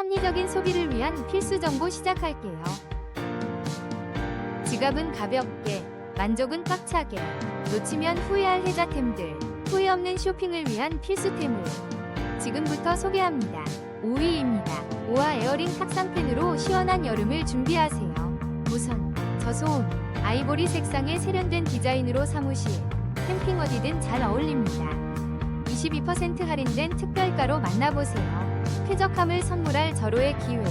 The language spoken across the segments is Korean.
합리적인 소비를 위한 필수 정보 시작할게요. 지갑은 가볍게, 만족은 꽉차게, 놓치면 후회할 혜자템들, 후회 없는 쇼핑을 위한 필수템을 지금부터 소개합니다. 5위입니다. 오아 에어링 탁상팬으로 시원한 여름을 준비하세요. 우선 저소음, 아이보리 색상의 세련된 디자인으로 사무실, 캠핑 어디든 잘 어울립니다. 22% 할인된 특별가로 만나보세요. 쾌적함을 선물할 절호의 기회.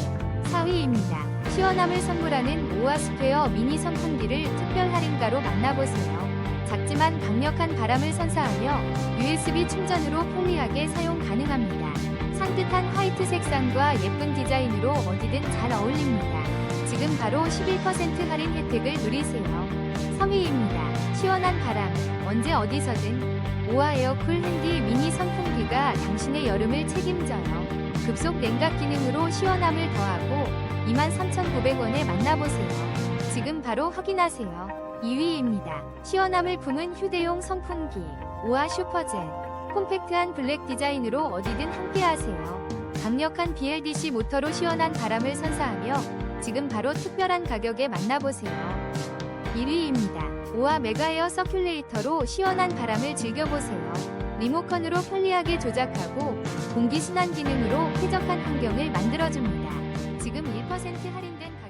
4위입니다. 시원함을 선물하는 오아 스퀘어 미니 선풍기를 특별 할인가로 만나보세요. 작지만 강력한 바람을 선사하며 USB 충전으로 편리하게 사용 가능합니다. 산뜻한 화이트 색상과 예쁜 디자인으로 어디든 잘 어울립니다. 지금 바로 11% 할인 혜택을 누리세요. 3위입니다. 시원한 바람, 언제 어디서든 오아 에어쿨 핸디 미니 선풍기가 당신의 여름을 책임져요. 급속 냉각 기능으로 시원함을 더하고 23,900원에 만나보세요. 지금 바로 확인하세요. 2위입니다. 시원함을 품은 휴대용 선풍기 오아 슈퍼젯 콤팩트한 블랙 디자인으로 어디든 함께하세요. 강력한 BLDC 모터로 시원한 바람을 선사하며 지금 바로 특별한 가격에 만나보세요. 1위입니다. 오아 메가에어 서큘레이터로 시원한 바람을 즐겨보세요. 리모컨으로 편리하게 조작하고 공기순환 기능으로 쾌적한 환경을 만들어줍니다. 지금 1% 할인된 가격